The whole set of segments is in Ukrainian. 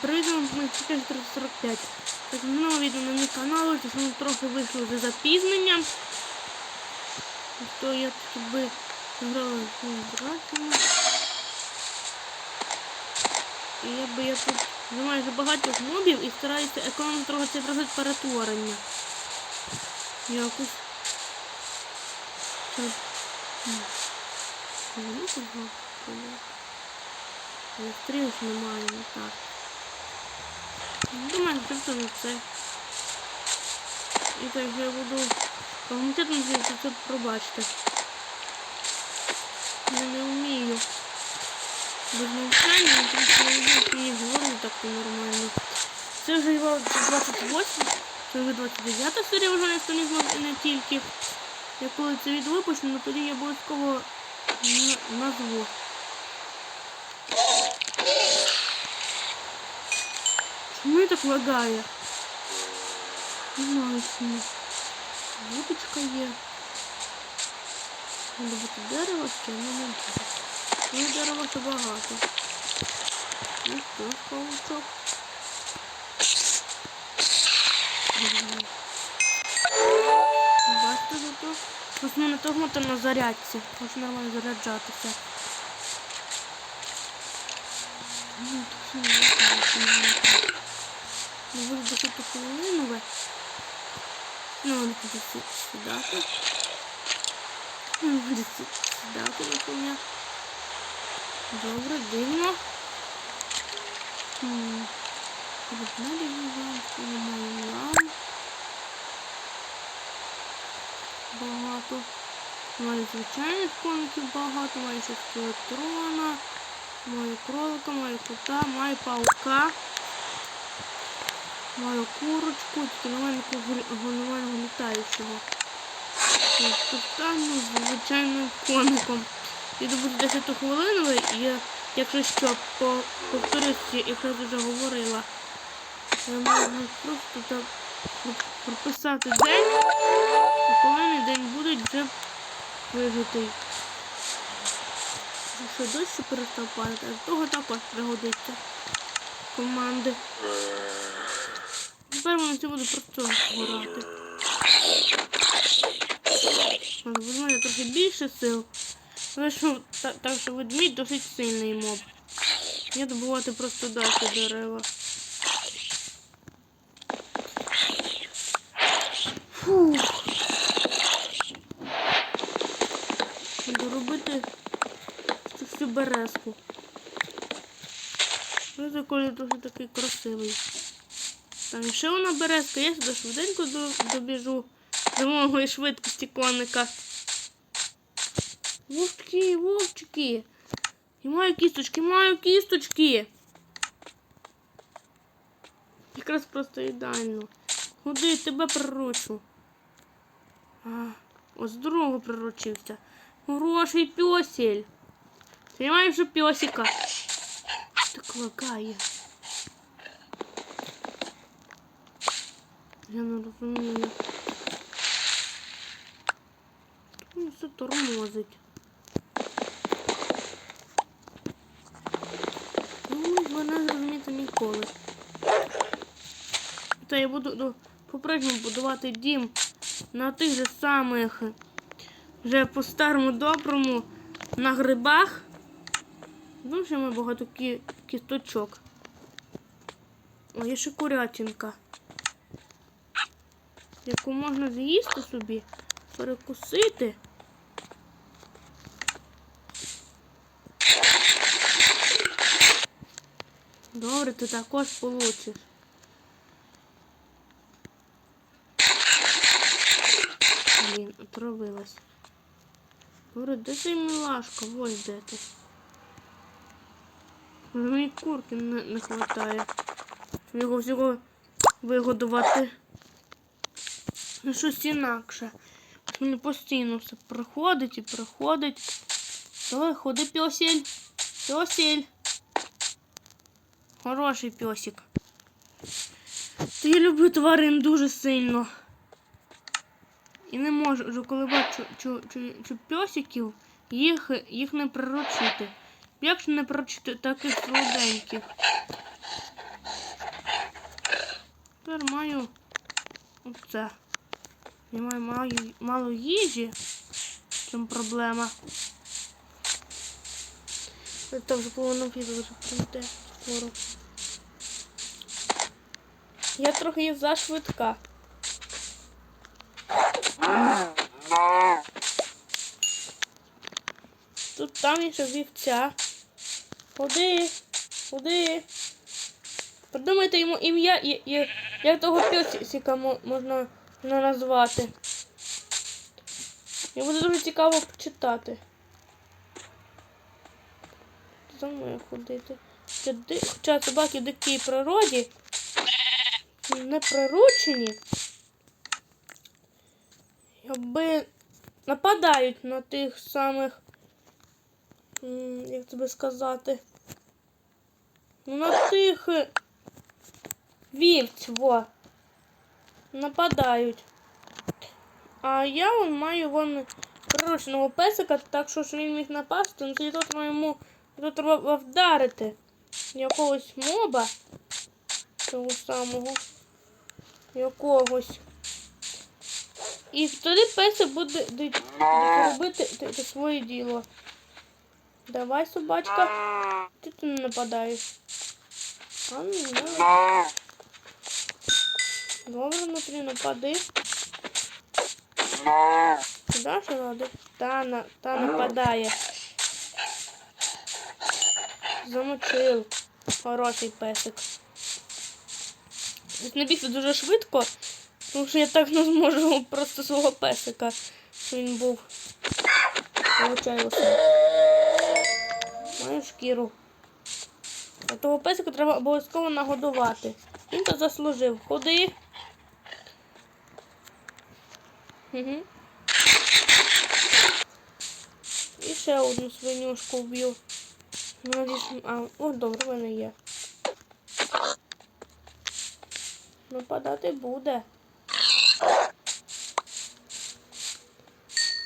Привіт вам ми 445. Так, знову відео на мій канал, то ми трохи вийшли за запізненням. То я тут би грала з братом. І я би я тут знімаю за багатьох мобів і стараюся економити трохи це трохи перетворення. Якось. Це... ну? Стрілок немає, не так. Ну, Думаю, що це. І так я буду комітетом звідси тут пробачте. Я не вмію. Без навчання, я не говорити так нормально. Це вже його 28, це вже 29 серія вже якщо не, зна- не тільки. Я коли це відео випущено, тоді я обов'язково на- назву. Чому так лагає? Не знаю чому. Вудочка є. Треба бути дерево, ще не не. Ну дерева то багато. Ну що, паучок. Бачите, тут Ось мене того то на зарядці. Може нормально заряджатися. Ну, так все, не знаю, мені так. Ну, ви до тут хвилину. Ну, вони буде сі- сідати. Ну, буде сі- сідати на коня. Добре, дивно. Об'єднали вам, немає лам. Багато. Маю звичайних коників багато, маю ще скелетрона, маю кролика, маю кота, маю паука. Маю курочку, тільки якого нормального літаючого. Стану звичайним коником. І добути 10 хвилину, і якщо що, по, повторюсь, як я вже говорила, я можу просто так прописати день, і коли день буде вже вижитий. Що дощ перестав падати, а з того також пригодиться команди. Тепер вони це буду просто грати. Возьму я трохи більше сил. Але що, так, так що ведмідь досить сильний моб. Я добувати просто далі дерева. Фух. Буду робити цю всю березку. Ось коли дуже такий красивий. Там ще вона березка, я сюди швиденько добіжу до мого швидкості коника. Вовчики, вовчики. І маю кісточки, маю кісточки. Якраз просто ідеально. Куди тебе приручу? А, ось здорово приручився. Хороший пьосель. Понимаешь, що пьосика. Так лагає. Я не розумію. Ну, все тормозить. Ну, ви не зрозумієте ніколи. Та я буду ну, по-прежньому будувати дім на тих же самих вже по старому доброму на грибах. Дуже ми багато кі... кісточок. О, є ще курятинка. Яку можна з'їсти собі, перекусити. Добре, ти також получиш. Блін, отравилась. Добре, де ти милашка? Ось де ти. Мені курки не, не хватає. Щоб Його всього вигодувати. Ну щось інакше. Мені постійно все проходить і проходить. Давай, ходи, пьосель. Пьосель. Хороший пьосик. Та я люблю тварин дуже сильно. І не можу, коли бачу чу, чу, чу пьосиків, їх, їх не приручити. Як ж не приручити таких солоденьких? Тепер маю оце. Маю мало, їжі. В чому проблема? Так вже половину відео вже прийде скоро. Я трохи зашвидка. Тут там є ще вівця. Ходи, ходи. Придумайте йому ім'я, і- і- як того песика мо- можна можна назвати. Мені буде дуже цікаво почитати. За мною ходити. Хоча собаки в дикій природі не приручені, якби нападають на тих самих, як тобі сказати, на тих е, вівць, нападають. А я вон маю вон прирученого песика, так що ж він міг напасти, ну то треба йому то треба вдарити якогось моба того самого якогось. І тоді песик буде робити своє діло. Давай, собачка. Ти тут не нападаєш. А, ну. Добре, внутрі напади. Куда ж ради? Та, на, та нападає. Замочив. Хороший песик. Не бігти дуже швидко, тому що я так не зможу просто свого песика, що він був. Получаю все. Маю шкіру. А того песика треба обов'язково нагодувати. Він то заслужив. Ходи. І ще одну свинюшку вб'ю. Ну, а, о, добре, в мене є. Нападати буде.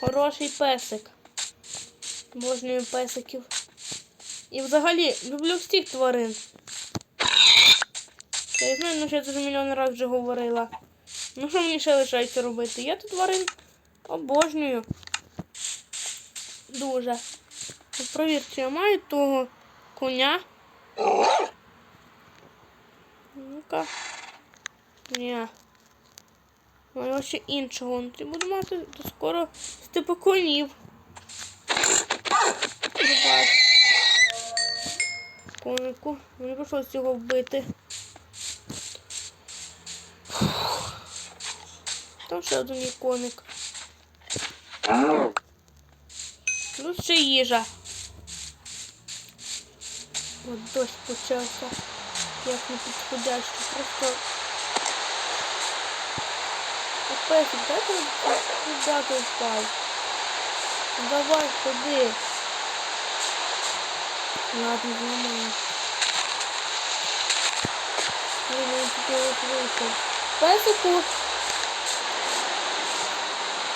Хороший песик. Обожнюю песиків. І взагалі люблю всіх тварин. Я знаю, ну що я це мільйон разів вже говорила. Ну що мені ще лишається робити? Я тут тварин обожнюю. Дуже. От Провір, чи я маю того коня. Ну-ка. Ні. Маю ще іншого. Ти буду мати то скоро типу конів. Конику. Мені прийшлося його вбити. Ще один є коник. Тут ще їжа. От дощ почався. Як не підходяще. Просто. Песик, дай ти взяти впав. Давай, ходи. Ладно, зламаю. Песику.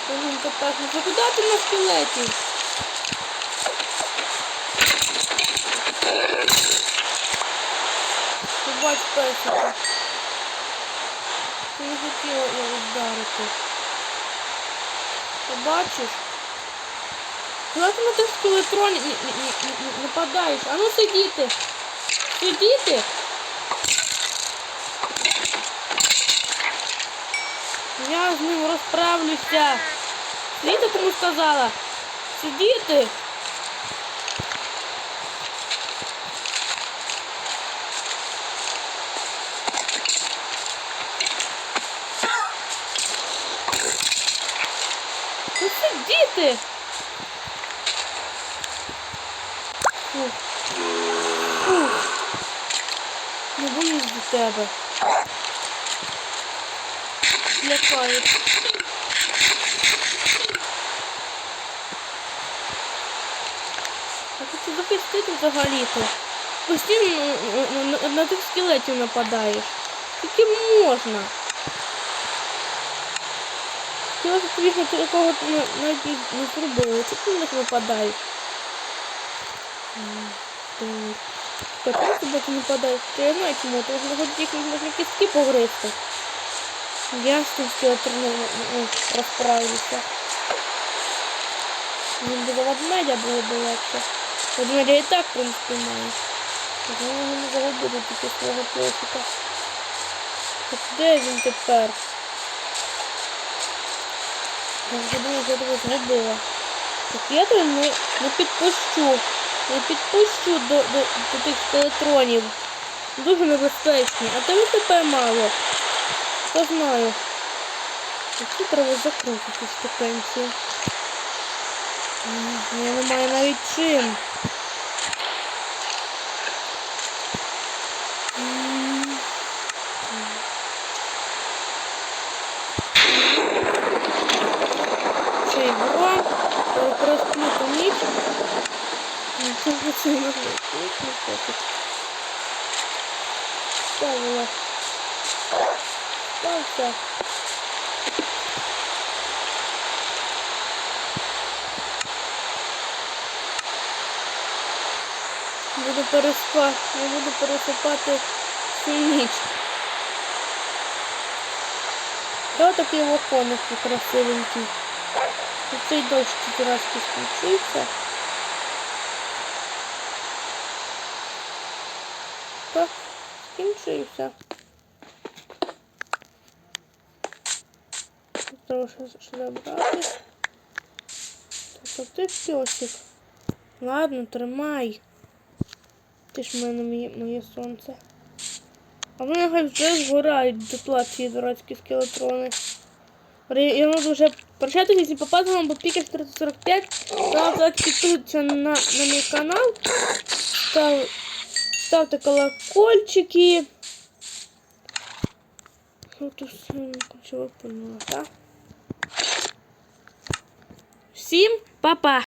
Він так, ну куди ти на скелеті? Побач песика. Ти не хотіла його вдарити. Побачиш? Коли ти на тих скелетроні нападаєш? А ну сидіти! Сидіти! Я з ним розправлюся. Сидіти кому сказала? Сидіти! Ну сидіти! Не боюсь до тебе. Лякають. Хочу захистити взагалі-то. Постійно на, тих скелетів нападаєш. Тільки можна. Хотіла щоб тобі такого на- навіть не зробили. Ти на них нападаєш? Блін. Котом себе не падає. Чи я знаю чому, тому що хоч їх можна кістки погризти. Я тим скелетроном ну, розправлюся. Він за ведмедя було б легше. Ведмедя і так, в принципі, має. Тому його не загубити тільки свого песика. Так де він тепер? Я вже думаю, що я тебе згубила. Так я тебе не, не підпущу. Не підпущу до, до, до тих скелетронів. Дуже небезпечні. А тебе тепер мало. Хто знаю. Тут треба закрити штукенцію. Ах, Я не маю навіть чим. М. Цей гром пересплюту ніч. Це це можна. Ніч не хоче. Ставила. Стався. Буду переспати, я буду пересипати всю ніч. Ось такий лаконик красивенький. Цей дощ тільки скінчився. Так, скінчився. Треба ще забрати. А ти песик. Ладно, тримай. Ти ж в мене моє, моє сонце. А в мене хай вже згорають дотла ці дурацькі скелетрони. Я можу вже прощатися, якщо попадаю вам Бопіка 445. Ставте підписуйтесь на, на мій канал. Став, ставте колокольчики. Ну, то все, короче, ви поняла, так? Всім па-па!